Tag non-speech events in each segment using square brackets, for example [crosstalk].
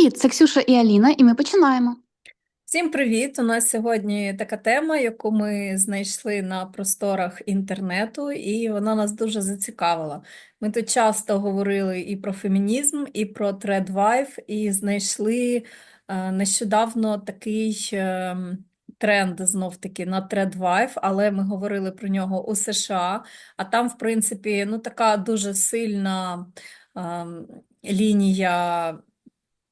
Привіт, це Ксюша і Аліна, і ми починаємо. Всім привіт! У нас сьогодні така тема, яку ми знайшли на просторах інтернету, і вона нас дуже зацікавила. Ми тут часто говорили і про фемінізм, і про тредвайф, і знайшли е, нещодавно такий е, тренд знов-таки на тредвайф, але ми говорили про нього у США, а там, в принципі, ну така дуже сильна ем, лінія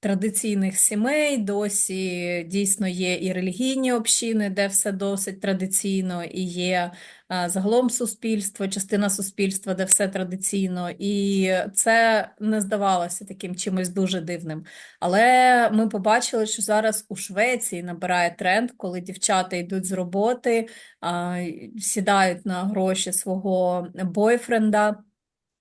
традиційних сімей, досі дійсно є і релігійні общини, де все досить традиційно, і є загалом суспільство, частина суспільства, де все традиційно, і це не здавалося таким чимось дуже дивним. Але ми побачили, що зараз у Швеції набирає тренд, коли дівчата йдуть з роботи, сідають на гроші свого бойфренда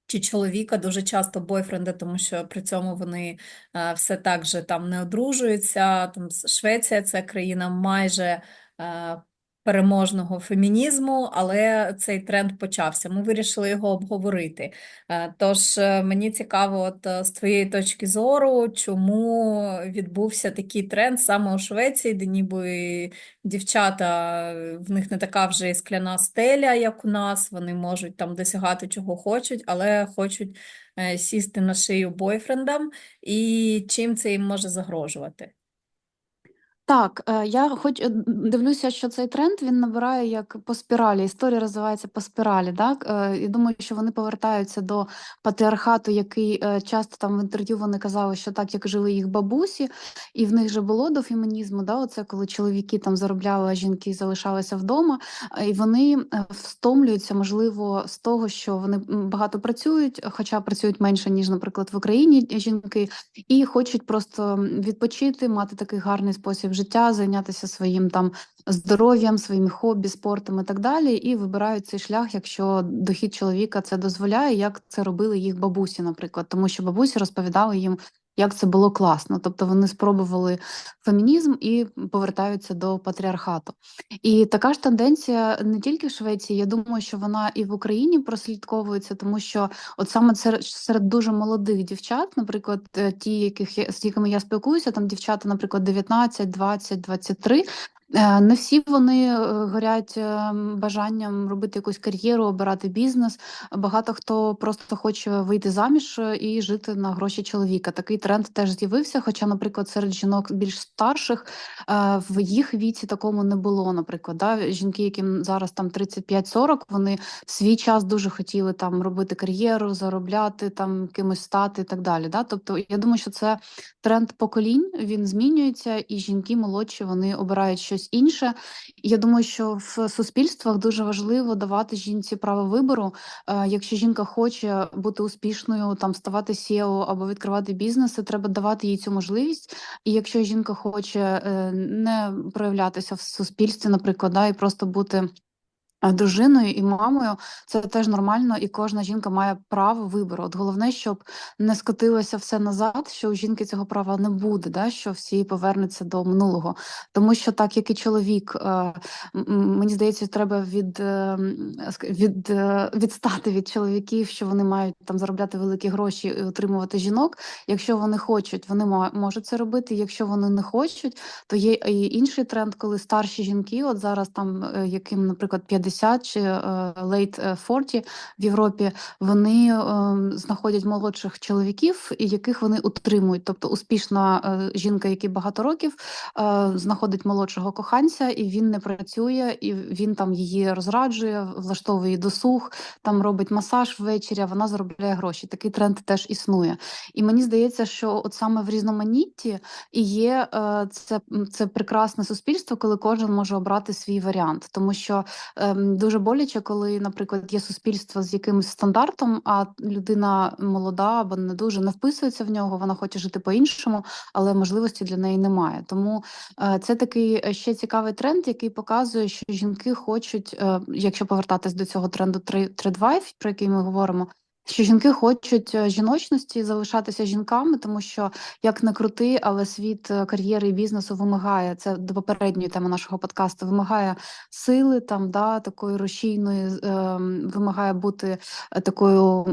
чи чоловіка, дуже часто бойфренда, тому що при цьому вони е, все так же там не одружуються. Там Швеція це країна майже е, переможного фемінізму, але цей тренд почався. Ми вирішили його обговорити. Е, Тож е, мені цікаво, от е, з твоєї точки зору, чому відбувся такий тренд саме у Швеції, де ніби дівчата, в них не така вже і скляна стеля, як у нас. Вони можуть там досягати чого хочуть, але хочуть сісти на шию бойфрендам, і чим це їм може загрожувати? Так, е, я хоч е, дивлюся, що цей тренд він набирає як по спіралі. Історія розвивається по спіралі. Так Е, і думаю, що вони повертаються до патріархату, який часто там в інтерв'ю вони казали, що так як жили їх бабусі, і в них же було до фемінізму. Да, оце коли чоловіки там заробляли, а жінки залишалися вдома, е, і вони втомлюються, можливо, з того, що вони багато працюють, хоча працюють менше ніж, наприклад, в Україні жінки, і хочуть просто відпочити, мати такий гарний спосіб життя, зайнятися своїм там здоров'ям, своїми хобі, спортом і так далі, і вибирають цей шлях, якщо дохід чоловіка це дозволяє, як це робили їх бабусі, наприклад, тому що бабусі розповідали їм. Як це було класно, тобто вони спробували фемінізм і повертаються до патріархату. І така ж тенденція не тільки в Швеції, я думаю, що вона і в Україні прослідковується, тому що от саме серед, дуже молодих дівчат, наприклад, е, ті, яких я, з якими я спілкуюся, там дівчата, наприклад, 19, 20, 23, Е, Не всі вони е, горять е, бажанням робити якусь кар'єру, обирати бізнес. Багато хто просто хоче вийти заміж е, і жити на гроші чоловіка. Такий тренд теж з'явився. Хоча, наприклад, серед жінок більш старших е, в їх віці такому не було. Наприклад, да? жінки, яким зараз там 35-40, вони в свій час дуже хотіли там робити кар'єру, заробляти там кимось стати і так далі. Да? Тобто, я думаю, що це тренд поколінь, він змінюється, і жінки молодші вони обирають щось інше. Я думаю, що в суспільствах дуже важливо давати жінці право вибору. Е, Якщо жінка хоче бути успішною, там ставати SEO або відкривати бізнеси, треба давати їй цю можливість. І якщо жінка хоче е, не проявлятися в суспільстві, наприклад, да, і просто бути. Дружиною і мамою це теж нормально, і кожна жінка має право вибору. От головне, щоб не скотилося все назад, що у жінки цього права не буде, да, що всі повернуться до минулого. Тому що так як і чоловік, е, мені здається, треба від, е, від, е, відстати від чоловіків, що вони мають там заробляти великі гроші і утримувати жінок. Якщо вони хочуть, вони можуть це робити. Якщо вони не хочуть, то є і інший тренд, коли старші жінки, от зараз там, яким, наприклад, 50 чи е, late е, 40 в Європі, вони е, знаходять молодших чоловіків, яких вони утримують. Тобто успішна е, жінка, який багато років е, знаходить молодшого коханця, і він не працює, і він там її розраджує, влаштовує досуг, там робить масаж ввечері, а вона заробляє гроші. Такий тренд теж існує. І мені здається, що от саме в різноманітті і є е, це, це прекрасне суспільство, коли кожен може обрати свій варіант, тому що дуже боляче, коли, наприклад, є суспільство з якимось стандартом, а людина молода або не дуже не вписується в нього, вона хоче жити по-іншому, але можливості для неї немає. Тому е, це такий е, ще цікавий тренд, який показує, що жінки хочуть, е, якщо повертатись до цього тренду тредвайф, про який ми говоримо. Що жінки хочуть е, жіночності, залишатися жінками, тому що як не крути, але світ е, кар'єри і бізнесу вимагає це до попередньої теми нашого подкасту. Вимагає сили, там да такої рушійної, ем, вимагає бути е, такою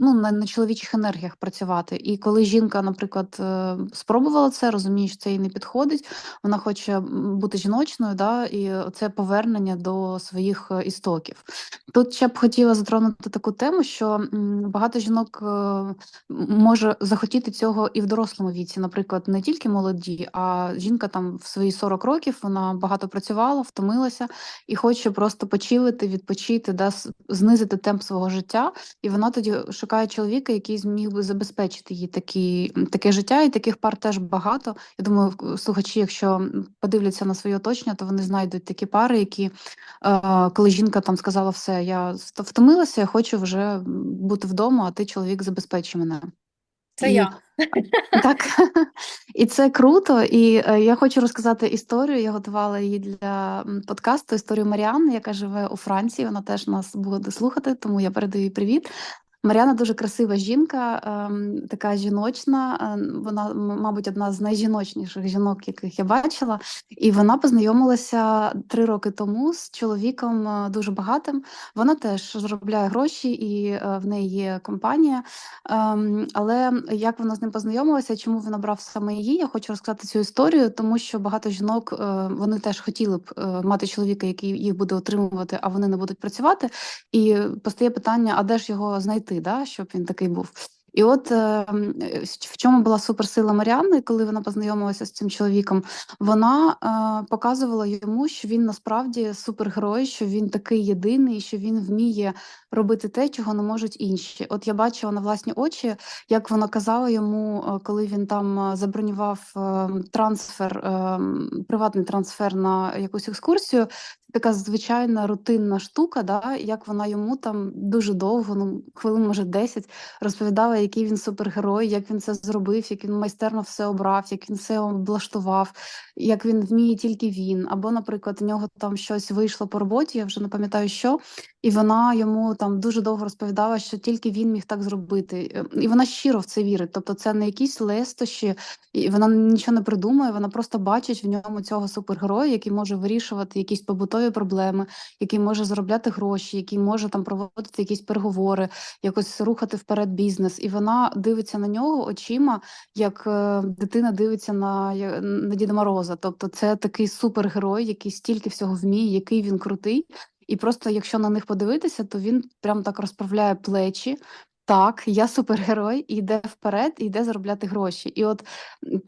ну на, на чоловічих енергіях працювати. І коли жінка, наприклад, е, спробувала це, розуміє, що це їй не підходить. Вона хоче бути жіночною, да, і це повернення до своїх е, істоків. Тут ще б хотіла затронути таку тему, що багато жінок е, може захотіти цього і в дорослому віці, наприклад, не тільки молоді, а жінка там в свої 40 років вона багато працювала, втомилася і хоче просто почилити, відпочити, да, знизити темп свого життя. І вона тоді шукає чоловіка, який зміг би забезпечити їй такі, таке життя, і таких пар теж багато. Я думаю, слухачі, якщо подивляться на своє оточення, то вони знайдуть такі пари, які Е, коли жінка там сказала все, я втомилася, я хочу вже бути вдома, а ти, чоловік, забезпечи мене. Це І я. [laughs] так, і це круто. І е, я хочу розказати історію. Я готувала її для подкасту, історію Маріанни, яка живе у Франції. Вона теж нас буде слухати, тому я передаю їй привіт. Маріана дуже красива жінка, ем, така жіночна. ем, Вона, мабуть, одна з найжіночніших жінок, яких я бачила. І вона познайомилася три роки тому з чоловіком е, дуже багатим. Вона теж заробляє гроші, і е, в неї є компанія. Ем, але як вона з ним познайомилася, чому він обрав саме її? Я хочу розказати цю історію, тому що багато жінок е, вони теж хотіли б мати чоловіка, який їх буде отримувати, а вони не будуть працювати. І постає питання: а де ж його знайти, да, щоб він такий був? І от е, м, е, в чому була суперсила Маріанни, коли вона познайомилася з цим чоловіком, вона е, показувала йому, що він насправді супергерой, що він такий єдиний, що він вміє робити те, чого не можуть інші. От я бачила на власні очі, як вона казала йому, е, коли він там забронював е, трансфер, е, приватний трансфер на якусь екскурсію. Така звичайна рутинна штука, да, як вона йому там дуже довго, ну хвилин, може, 10, розповідала, який він супергерой, як він це зробив, як він майстерно все обрав, як він все облаштував, як він вміє тільки він. Або, наприклад, у нього там щось вийшло по роботі, я вже не пам'ятаю, що, і вона йому там дуже довго розповідала, що тільки він міг так зробити. Е, І вона щиро в це вірить. Тобто, це не якісь лестощі, і вона нічого не придумує, вона просто бачить в ньому цього супергероя, який може вирішувати якісь побутові проблеми, який може заробляти гроші, який може там проводити якісь переговори, якось рухати вперед бізнес. І вона дивиться на нього очима, як е, дитина дивиться на, на Діда Мороза. Тобто, це такий супергерой, який стільки всього вміє, який він крутий. І просто якщо на них подивитися, то він прям так розправляє плечі. Так, я супергерой, і йде вперед, і йде заробляти гроші. І от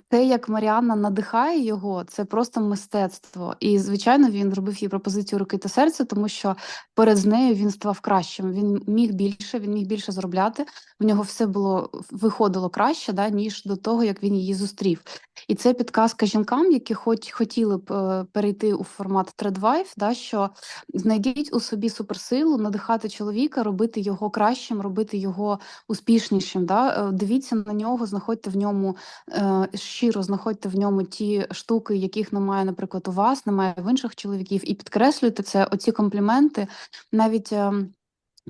те, як Маріанна надихає його, це просто мистецтво. І звичайно, він зробив їй пропозицію руки та серця, тому що перед нею він ставав кращим. Він міг більше, він міг більше заробляти. В нього все було виходило краще, да, ніж до того, як він її зустрів. І це підказка жінкам, які хоч хотіли б е, перейти у формат тредвайф, да, що знайдіть у собі суперсилу, надихати чоловіка, робити його кращим, робити його успішнішим. Да? Е, Дивіться на нього, знаходьте в ньому е, щиро, знаходьте в ньому ті штуки, яких немає, наприклад, у вас, немає в інших чоловіків, і підкреслюйте це, оці компліменти, навіть.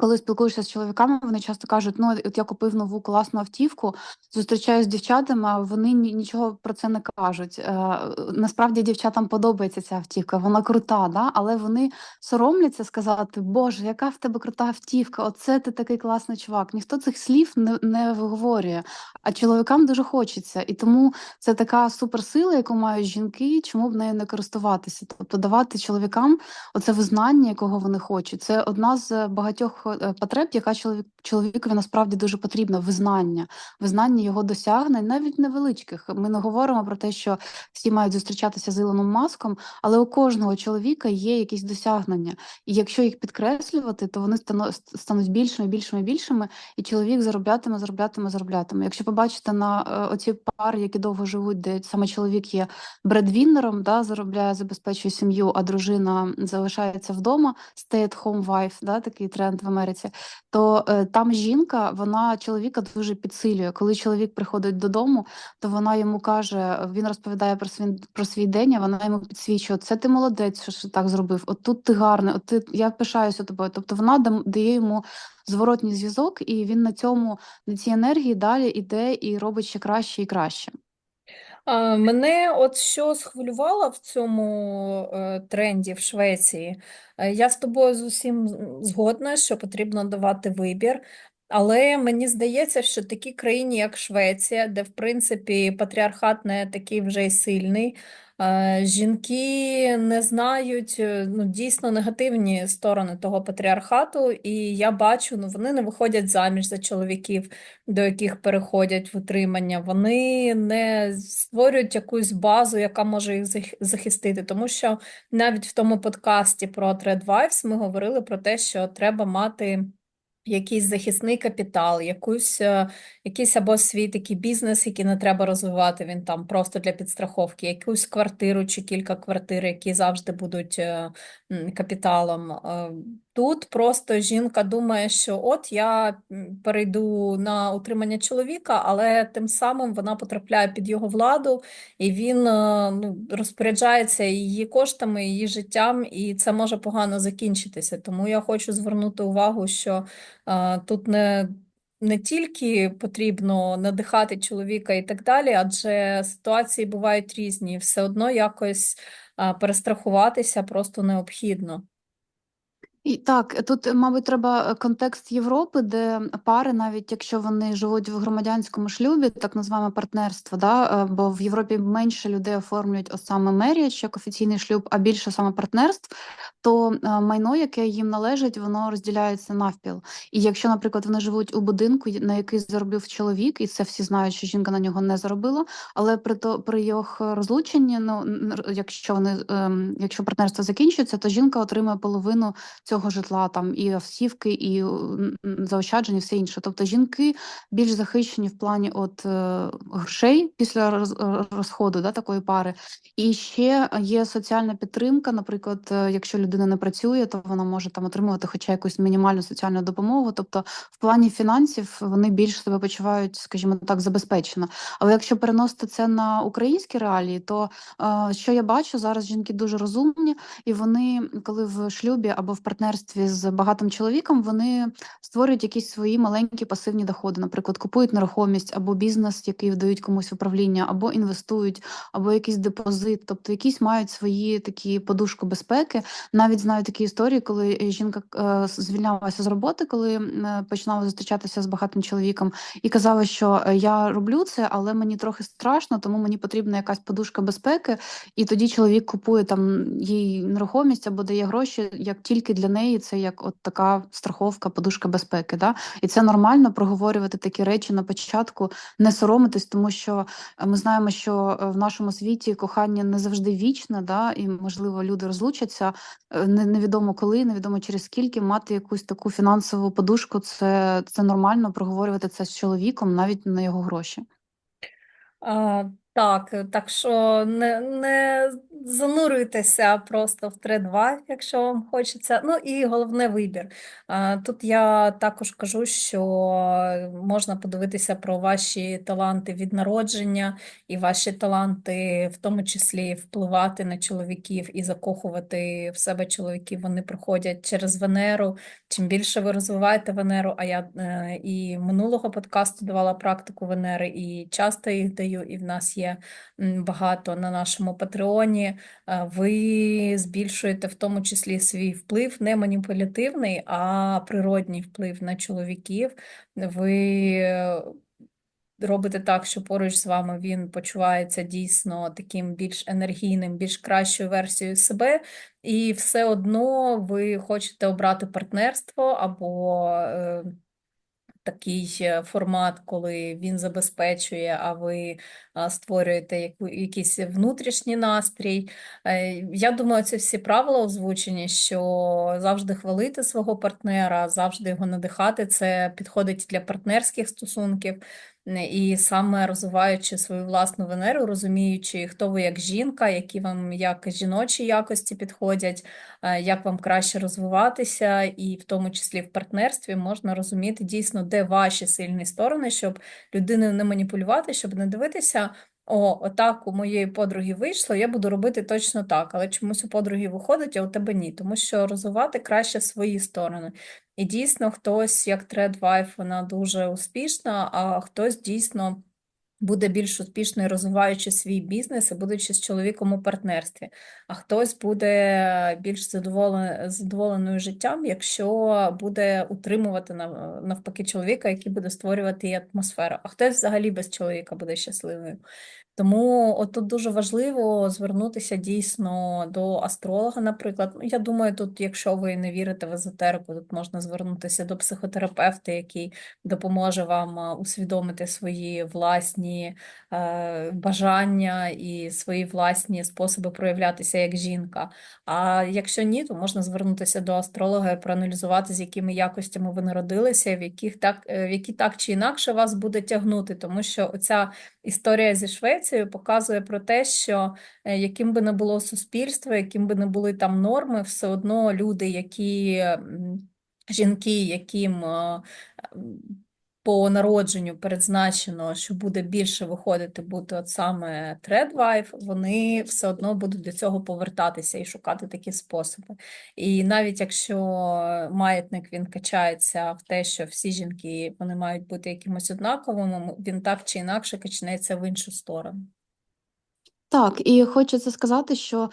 Коли спілкуєшся з чоловіками, вони часто кажуть: ну от я купив нову класну автівку, зустрічаюсь з дівчатами, а вони ні- нічого про це не кажуть. Е, насправді дівчатам подобається ця автівка, вона крута, да? але вони соромляться сказати: Боже, яка в тебе крута автівка, оце ти такий класний чувак. Ніхто цих слів не, не виговорює, а чоловікам дуже хочеться. І тому це така суперсила, яку мають жінки, чому б нею не користуватися? Тобто давати чоловікам оце визнання, якого вони хочуть. Це одна з багатьох потреб, яка чоловік чоловікові насправді дуже потрібна. Визнання, визнання його досягнень, навіть невеличких. Ми не говоримо про те, що всі мають зустрічатися з Ілоном Маском, але у кожного чоловіка є якісь досягнення, і якщо їх підкреслювати, то вони стануть більшими, більшими, більшими, і чоловік зароблятиме, зароблятиме, зароблятиме. Якщо побачите на е, оці пари, які довго живуть, де саме чоловік є бредвіннером, да, заробляє, забезпечує сім'ю, а дружина залишається вдома. Stay at home wife, да, такий тренд Америці, то е, там жінка, вона чоловіка дуже підсилює. Коли чоловік приходить додому, то вона йому каже, він розповідає про свій про свій день, а вона йому підсвічує: це ти молодець, що, так зробив. От тут ти гарний, от ти я пишаюся тобою. Тобто вона дає йому зворотній зв'язок, і він на цьому на цій енергії далі іде і робить ще краще і краще. Мене от що схвилювало в цьому е, тренді в Швеції. Е, Я з тобою з усім згодна, що потрібно давати вибір. Але мені здається, що такі країни, як Швеція, де в принципі патріархат не такий вже й сильний, жінки не знають е, ну, дійсно негативні сторони того патріархату, і я бачу, ну вони не виходять заміж за чоловіків до яких переходять в утримання, вони не створюють якусь базу, яка може їх зах- захистити. Тому що навіть в тому подкасті про Trade Wives ми говорили про те, що треба мати. Якийсь захисний капітал, якусь, е, якийсь або свій такий бізнес, який не треба розвивати, він там просто для підстраховки, якусь квартиру чи кілька квартир, які завжди будуть е, капіталом. Тут просто жінка думає, що от я перейду на утримання чоловіка, але тим самим вона потрапляє під його владу, і він е, ну, розпоряджається її коштами, її життям, і це може погано закінчитися. Тому я хочу звернути увагу, що е, тут не. Не тільки потрібно надихати чоловіка і так далі, адже ситуації бувають різні, все одно якось е, перестрахуватися просто необхідно. І так, тут, мабуть, треба е, контекст Європи, де пари, навіть якщо вони живуть в громадянському шлюбі, так називаємо партнерство, да, е, бо в Європі менше людей оформлюють от саме marriage як офіційний шлюб, а більше саме партнерств, то е, майно, яке їм належить, воно розділяється навпіл. І якщо, наприклад, вони живуть у будинку, на який заробив чоловік, і це всі знають, що жінка на нього не заробила, але при то при їх розлученні, ну якщо вони ем, якщо партнерство закінчується, то жінка отримує половину цього житла, там і автівки, і м, заощадження, все інше. Тобто жінки більш захищені в плані от е, грошей після розходу да, такої пари. І ще є соціальна підтримка. Наприклад, е, якщо людина не працює, то вона може там отримувати хоча якусь мінімальну соціальну допомогу. Тобто, в плані фінансів вони більш себе почувають, скажімо так, забезпечено. Але якщо переносити це на українські реалії, то е, що я бачу зараз, жінки дуже розумні, і вони, коли в шлюбі або в партнерстві з багатим чоловіком, вони створюють якісь свої маленькі пасивні доходи. Наприклад, купують нерухомість або бізнес, який вдають комусь управління, або інвестують, або якийсь депозит, тобто якісь мають свої такі подушку безпеки. Навіть знаю такі історії, коли жінка е, звільнялася з роботи, коли е, починала зустрічатися з багатим чоловіком, і казала, що е, я роблю це, але мені трохи страшно, тому мені потрібна якась подушка безпеки. І тоді чоловік купує там їй нерухомість або дає гроші, як тільки для неї це як от така страховка, подушка безпеки. Да? І це нормально проговорювати такі речі на початку, не соромитись, тому що е, ми знаємо, що е, в нашому світі кохання не завжди вічне, да? і можливо люди розлучаться е, невідомо коли, невідомо через скільки. Мати якусь таку фінансову подушку, це, це нормально проговорювати це з чоловіком, навіть на його гроші. Так, так що не, не занурюйтеся просто в тред-2, якщо вам хочеться. Ну і головне вибір. Тут я також кажу, що можна подивитися про ваші таланти від народження і ваші таланти, в тому числі впливати на чоловіків і закохувати в себе чоловіків. Вони проходять через Венеру. Чим більше ви розвиваєте Венеру, а я е, і минулого подкасту давала практику Венери, і часто їх даю, і в нас є м, багато на нашому Патреоні. Е, Ви збільшуєте в тому числі свій вплив, не маніпулятивний, а природній вплив на чоловіків. Ви робите так, що поруч з вами він почувається дійсно таким більш енергійним, більш кращою версією себе, і все одно ви хочете обрати партнерство або е, такий формат, коли він забезпечує, а ви створюєте якийсь внутрішній настрій. Е, Я думаю, це всі правила озвучені, що завжди хвалити свого партнера, завжди його надихати. Це підходить для партнерських стосунків. Е, І саме розвиваючи свою власну Венеру, розуміючи, хто ви як жінка, які вам як жіночі якості підходять, е, як вам краще розвиватися, і в тому числі в партнерстві можна розуміти дійсно, де ваші сильні сторони, щоб людиною не маніпулювати, щоб не дивитися. О, отак у моєї подруги вийшло, я буду робити точно так, але чомусь у подруги виходить, а у тебе ні, тому що розвивати краще свої сторони. І дійсно, хтось, як Тредвайф, вона дуже успішна, а хтось дійсно буде більш успішний, розвиваючи свій бізнес і будучи з чоловіком у партнерстві. А хтось буде більш задоволений, задоволеною життям, якщо буде утримувати навпаки чоловіка, який буде створювати її атмосферу. А хтось взагалі без чоловіка буде щасливою. Тому от тут дуже важливо звернутися дійсно до астролога, наприклад. Ну, Я думаю, тут, якщо ви не вірите в езотерику, тут можна звернутися до психотерапевта, який допоможе вам усвідомити свої власні е, бажання і свої власні способи проявлятися як жінка. А якщо ні, то можна звернутися до астролога і проаналізувати, з якими якостями ви народилися, в яких так, е, в які так чи інакше вас буде тягнути, тому що оця історія зі Швецією показує про те, що е, яким би не було суспільство, яким би не були там норми, все одно люди, які жінки, яким е, по народженню передзначено, що буде більше виходити бути от саме тредвайф, вони все одно будуть до цього повертатися і шукати такі способи. І навіть якщо маятник він качається в те, що всі жінки вони мають бути якимось однаковими, він так чи інакше качнеться в іншу сторону. Так, і хочеться сказати, що е,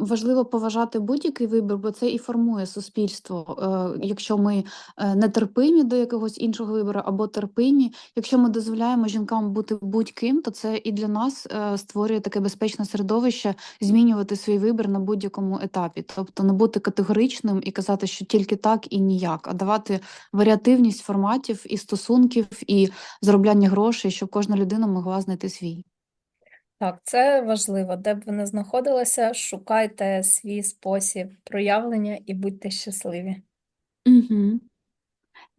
важливо поважати будь-який вибір, бо це і формує суспільство. Е, якщо ми е, нетерпимі до якогось іншого вибору або терпимі, якщо ми дозволяємо жінкам бути будь-ким, то це і для нас е, створює таке безпечне середовище змінювати свій вибір на будь-якому етапі. Тобто не бути категоричним і казати, що тільки так і ніяк, а давати варіативність форматів і стосунків, і заробляння грошей, щоб кожна людина могла знайти свій. Так, це важливо. Де б ви не знаходилися, шукайте свій спосіб проявлення і будьте щасливі. Угу.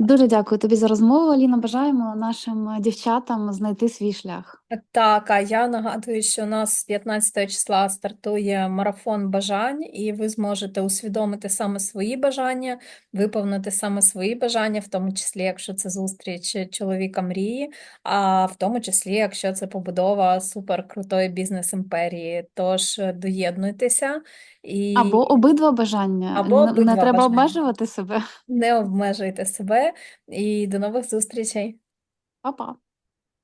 Дуже дякую тобі за розмову, Аліна. Бажаємо нашим дівчатам знайти свій шлях. Так, а я нагадую, що у нас 15 числа стартує марафон бажань, і ви зможете усвідомити саме свої бажання, виповнити саме свої бажання, в тому числі, якщо це зустріч чоловіка мрії, а в тому числі, якщо це побудова суперкрутої бізнес-імперії. Тож е, доєднуйтеся і Або обидва бажання. Або Н- Не обидва треба бажання. обмежувати себе. не обмежуйте себе. І до нових зустрічей! Па-па.